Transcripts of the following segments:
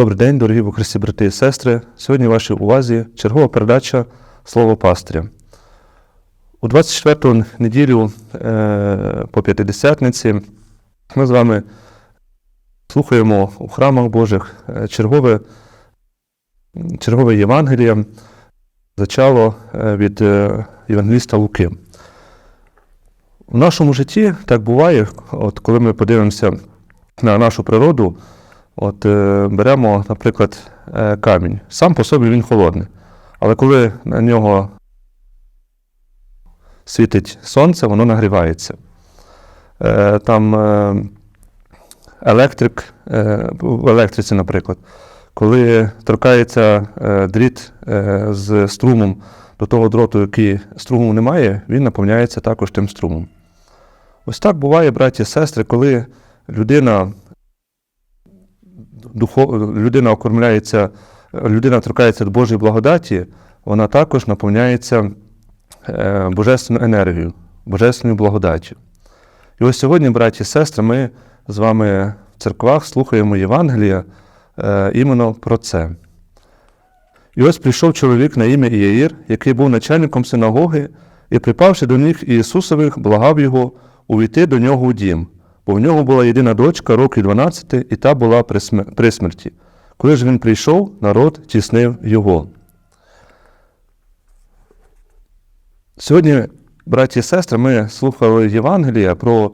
Добрий день, дорогі в брати і сестри. Сьогодні в вашій увазі чергова передача Слово пастиря. У 24-ту неділю е, по П'ятидесятниці ми з вами слухаємо у храмах Божих е, чергове, чергове Євангеліє, зачало е, від Євангеліста Луки. В нашому житті так буває, от коли ми подивимося на нашу природу, от е, беремо, наприклад, е, камінь. Сам по собі він холодний. Але коли на нього світить сонце, воно нагрівається. Е, там е, електрик, е, в електриці, наприклад, коли торкається е, дріт е, з струмом до того дроту, який струму немає, він наповняється також тим струмом. Ось так буває, браті і сестри, коли людина, духов, людина окормляється, людина торкається до Божої благодаті, вона також наповняється е, божественною енергією, божественною благодаттю. І ось сьогодні, браті і сестри, ми з вами в церквах слухаємо Євангелія е, іменно про це. І ось прийшов чоловік на ім'я Іаїр, який був начальником синагоги, і, припавши до них Ісусових, благав його увійти до нього у дім, бо в нього була єдина дочка, років 12, і та була при смер- при смерті. Коли ж він прийшов, народ тіснив його. Сьогодні, браті і сестри, ми слухали Євангелія про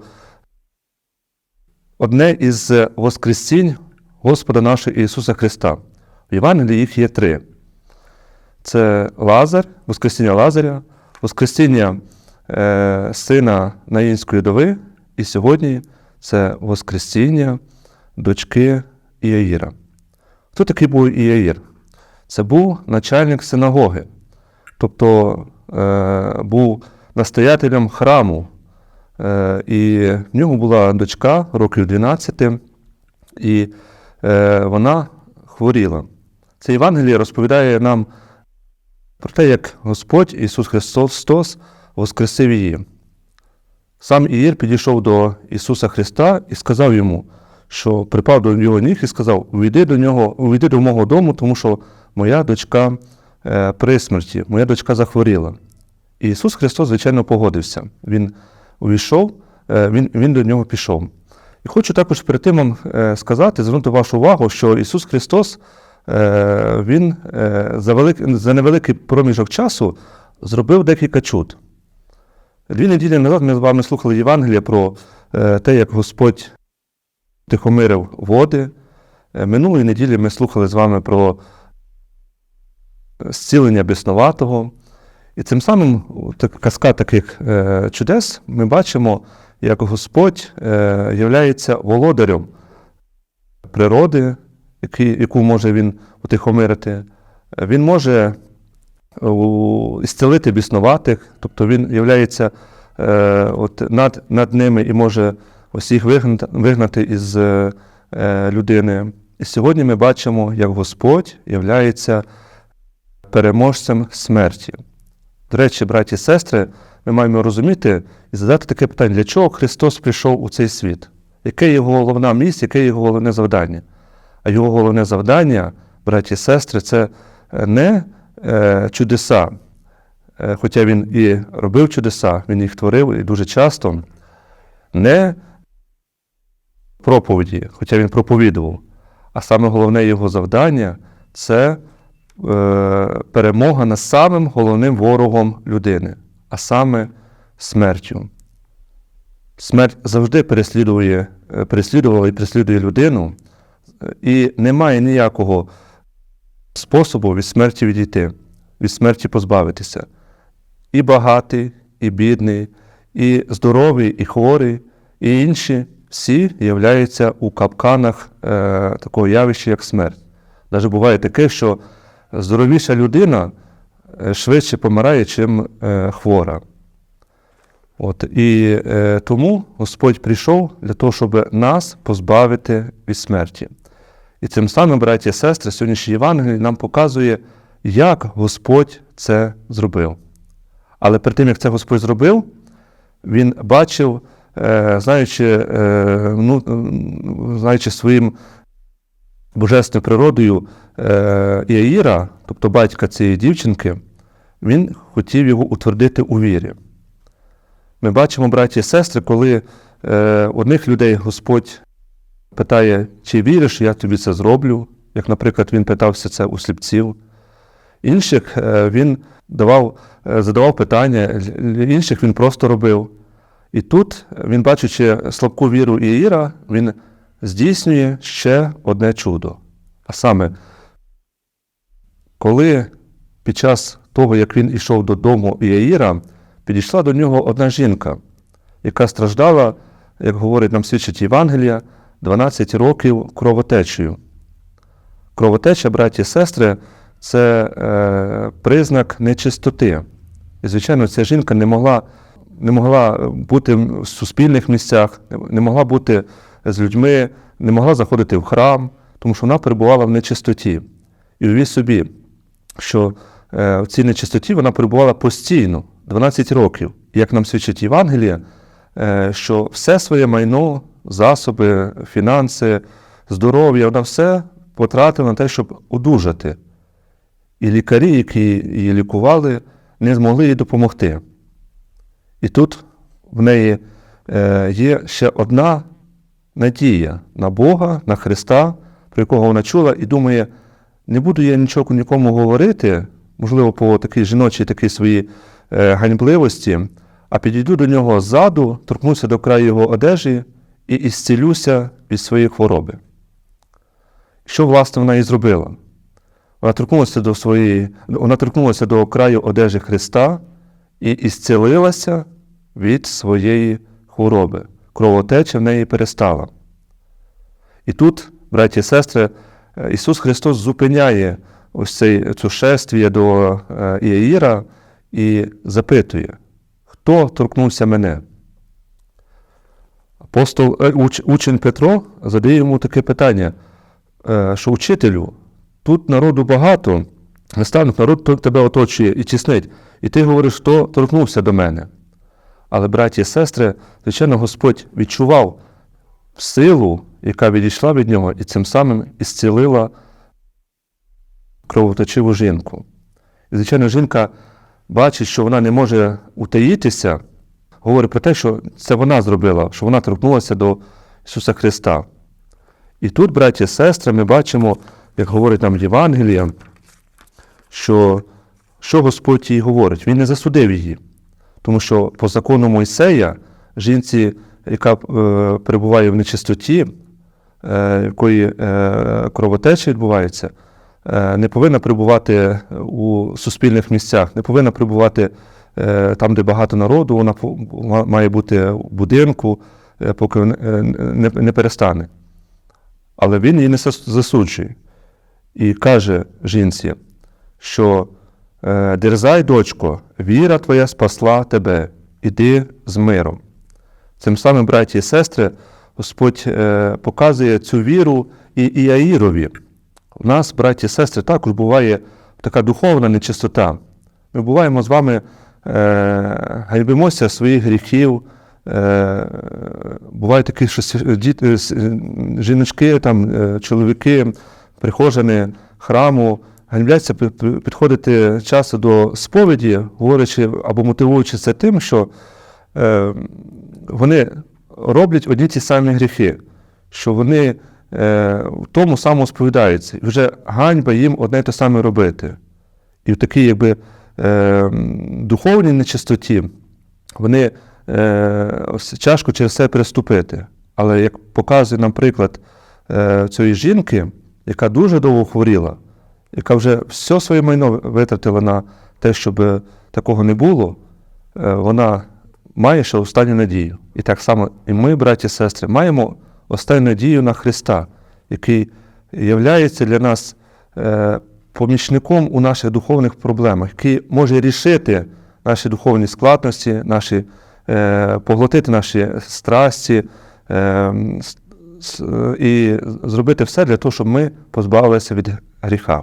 одне із Воскресінь Господа нашого Ісуса Христа. В Євангелії їх є три: це Лазар, Воскресіння Лазаря, Воскресіння е, сина Наїнської дови, і сьогодні це Воскресіння дочки Іаїра. Хто такий був Іаїр? Це був начальник синагоги, тобто е, був настоятелем храму. Е, і в нього була дочка років 12, і е, вона хворіла. Це Євангеліє розповідає нам про те, як Господь Ісус Христос воскресив її. Сам Іїр підійшов до Ісуса Христа і сказав йому, що припав до його ніг і сказав: Увійди до нього, увійди до мого дому, тому що моя дочка е, при смерті, моя дочка захворіла. І Ісус Христос, звичайно, погодився. Він увійшов, е, він, він до нього пішов. І хочу також перед тим вам е, сказати, звернути вашу увагу, що Ісус Христос Він за, велик, за невеликий проміжок часу зробив декілька чуд. Дві неділі назад ми з вами слухали Євангелія про е, те, як Господь тихомирив води. Е, Минулої неділі ми слухали з вами про зцілення біснуватого. І цим самим казка таких е, чудес ми бачимо, як Господь е, являється володарем природи, яку може він утихомирити. Е, Він може у, ісцелити біснуватих, тобто він являється е, от, над, над ними і може їх вигнати, вигнати із е, е, людини. І сьогодні ми бачимо, як Господь являється переможцем смерті. До речі, браті і сестри, ми маємо розуміти і задати таке питання, для чого Христос прийшов у цей світ? Яке його головна місія, яке його головне завдання? А його головне завдання, браті і сестри, це е, не е, чудеса. Е, хоча він і робив чудеса, він їх творив і дуже часто, не проповіді, хоча він проповідував. А саме головне його завдання це е, перемога над самим головним ворогом людини, а саме смертю. Смерть завжди переслідує, е, переслідувала і переслідує людину, е, і немає ніякого способу від смерті відійти, від смерті позбавитися. І багатий, і бідний, і здоровий, і хворий, і інші всі являються у капканах е, такого явища, як смерть. Навіть буває таке, що здоровіша людина е, швидше помирає, чим е, хвора. От, і е, тому Господь прийшов для того, щоб нас позбавити від смерті. І цим самим, браті і сестри, сьогоднішній Євангелій нам показує, як Господь це зробив. Але перед тим, як це Господь зробив, він бачив, е, знаючи, е, ну, знаючи своїм божественною природою е, Іаїра, тобто батька цієї дівчинки, він хотів його утвердити у вірі. Ми бачимо, браті і сестри, коли е, одних людей Господь питає, чи віриш, я тобі це зроблю, як, наприклад, він питався це у сліпців. Інших е, він давав, е, задавав питання, інших він просто робив. І тут він, бачачи слабку віру Іїра, він здійснює ще одне чудо. А саме, коли під час того, як він йшов додому Іаїра, підійшла до нього одна жінка, яка страждала, як говорить нам свідчить Євангелія, 12 років кровотечею. Кровотеча, браті і сестри, це е, признак нечистоти. І, звичайно, ця жінка не могла, не могла бути в суспільних місцях, не могла бути з людьми, не могла заходити в храм, тому що вона перебувала в нечистоті. І уявіть собі, що е, в цій нечистоті вона перебувала постійно, 12 років. Як нам свідчить Євангелія, е, що все своє майно, засоби, фінанси, здоров'я, вона все потратила на те, щоб одужати. І лікарі, які її лікували, не змогли їй допомогти. І тут в неї е, є ще одна надія на Бога, на Христа, про якого вона чула, і думає, не буду я нічого нікому говорити, можливо, по такій жіночій такій своїй е, ганьбливості, а підійду до нього ззаду, торкнуся до краю його одежі і ісцілюся від своєї хвороби. Що, власне, вона і зробила? Вона торкнулася до своєї, вона торкнулася до краю одежі Христа і ісцілилася від своєї хвороби. Кровотеча в неї перестала. І тут, браті і сестри, е, Ісус Христос зупиняє ось цей, цю шествіє до е, Іаїра і запитує, хто торкнувся мене? Апостол, е, уч, учень Петро задає йому таке питання, е, що учителю, тут народу багато, наставник народ тебе оточує і тіснить, і ти говориш, хто торкнувся до мене. Але, браті і сестри, звичайно, Господь відчував силу, яка відійшла від нього, і цим самим ісцілила кровоточиву жінку. І, звичайно, жінка бачить, що вона не може утаїтися, говорить про те, що це вона зробила, що вона торкнулася до Ісуса Христа. І тут, браті і сестри, ми бачимо, як говорить нам Євангелія, що що Господь їй говорить? Він не засудив її. Тому що по закону Мойсея, жінці, яка е, перебуває в нечистоті, е, якої е, кровотеча відбувається, е, не повинна перебувати у суспільних місцях, не повинна перебувати там, де багато народу, вона має бути в будинку, е, поки не, не, не перестане. Але він її не засуджує і каже жінці, що Е, Дерзай, дочко, віра твоя спасла тебе, іди з миром. Цим самим, браті і сестри, Господь е, показує цю віру і Іаїрові. У нас, браті і сестри, також буває така духовна нечистота. Ми буваємо з вами, е, ганьбимося своїх гріхів. Е, буває такі, що діти, жіночки, там, е, чоловіки, прихожани храму, ганьбляться підходити часто до сповіді, говорячи або мотивуючи це тим, що е, вони роблять одні ті самі гріхи, що вони е, в тому самому сповідаються. І вже ганьба їм одне те саме робити. І в такій якби, е, духовній нечистоті вони е, ось тяжко через це переступити. Але як показує нам приклад е, цієї жінки, яка дуже довго хворіла, яка вже все своє майно витратила на те, щоб такого не було, е, вона має ще останню надію. І так само і ми, браті і сестри, маємо останню надію на Христа, який являється для нас е, помічником у наших духовних проблемах, який може рішити наші духовні складності, наші, е, поглотити наші страсті е, і зробити все для того, щоб ми позбавилися від гріха.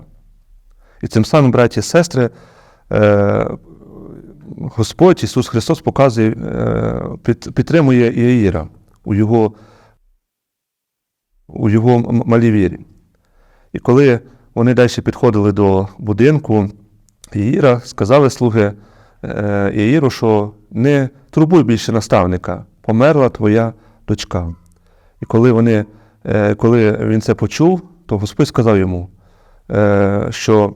І цим самим, браті і сестри, е, Господь Ісус Христос показує, е, підтримує Іаїра у його, у його малій вірі. І коли вони далі підходили до будинку Іїра, сказали слуги е, Іїру, що не турбуй більше наставника, померла твоя дочка. І коли, вони, е, коли він це почув, то Господь сказав йому, е, що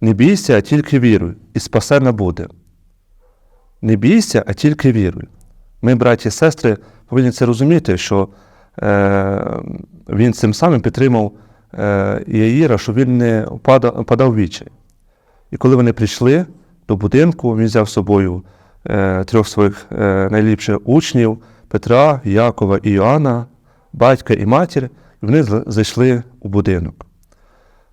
не бійся, а тільки віруй, і спасена буде. Не бійся, а тільки віруй. Ми, браті і сестри, повинні це розуміти, що він цим самим підтримав Іаїра, щоб він не впадав, впадав в відчай. І коли вони прийшли до будинку, він взяв з собою е, трьох своїх е, найліпших учнів Петра, Якова і Йоанна, батька і матір, і вони зайшли у будинок.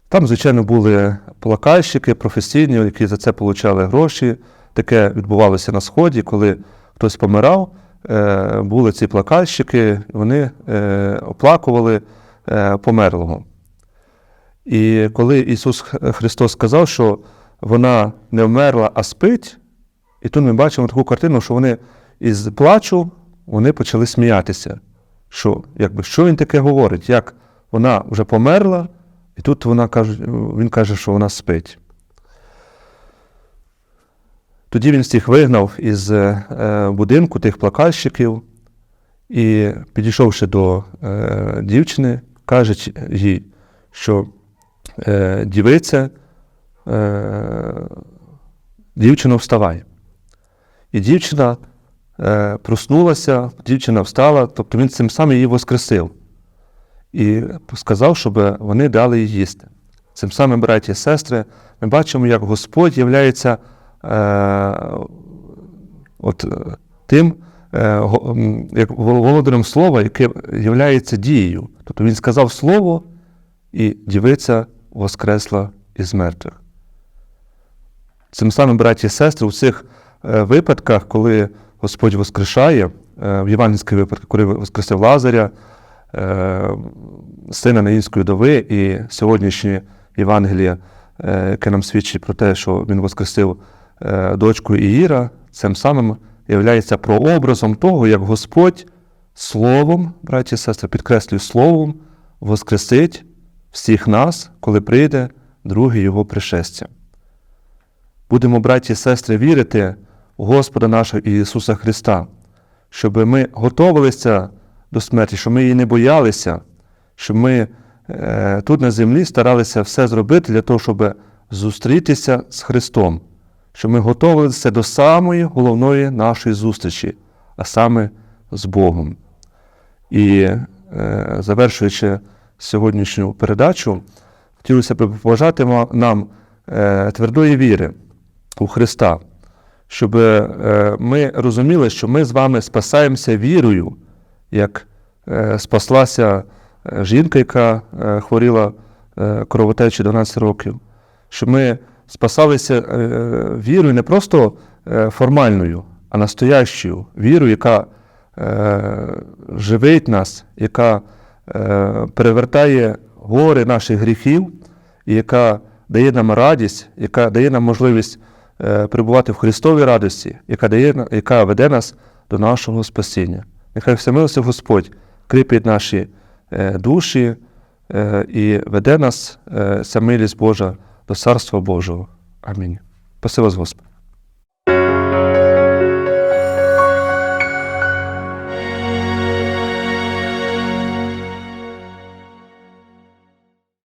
Там, звичайно, були плакальщики професійні, які за це отримали гроші. Таке відбувалося на Сході, коли хтось помирав, е, були ці плакальщики, вони е, оплакували е, померлого. І коли Ісус Христос сказав, що вона не вмерла, а спить, і тут ми бачимо таку картину, що вони із плачу вони почали сміятися. Що, якби, що він таке говорить? Як вона вже померла, і тут вона каже, він каже, що вона спить. Тоді він всіх вигнав із е, будинку тих плакальщиків і, підійшовши до е, дівчини, каже їй, що е, дівиця, е, дівчино, вставай. І дівчина е, проснулася, дівчина встала, тобто він цим самим її воскресив і сказав, щоб вони дали їй їсти. Цим самим, браті і сестри, ми бачимо, як Господь являється е, тим е, як володарем слова, яке є дією. Тобто він сказав слово, і дівиця воскресла із мертвих. Цим самим, браті і сестри, у цих е, випадках, коли Господь воскрешає, е, в євангельських випадках, коли воскресив Лазаря, е, сина Наїнської дови, і сьогоднішнє Євангеліє, яке нам свідчить про те, що він воскресив дочку Іїра, цим самим є прообразом того, як Господь словом, браті і сестри, підкреслюю словом, воскресить всіх нас, коли прийде друге Його пришестя. Будемо, браті і сестри, вірити в Господа нашого Ісуса Христа, щоб ми готувалися до смерті, щоб ми її не боялися, щоб ми е, тут на землі старалися все зробити для того, щоб зустрітися з Христом, щоб ми готувалися до самої головної нашої зустрічі, а саме з Богом. І е, завершуючи сьогоднішню передачу, хотілося б побажати нам е, твердої віри у Христа, щоб е, ми розуміли, що ми з вами спасаємося вірою, як е, спаслася жінка, яка хворіла кровотечі 12 років, щоб ми спасалися вірою не просто формальною, а настоящою вірою, яка живить нас, яка перевертає гори наших гріхів, і яка дає нам радість, яка дає нам можливість е, перебувати в Христовій радості, яка, дає, яка веде нас до нашого спасіння. Нехай всемилився Господь кріпить наші е, душі е, і веде нас, е, ця милість Божа, до Царства Божого. Амінь. Спаси вас, Господи.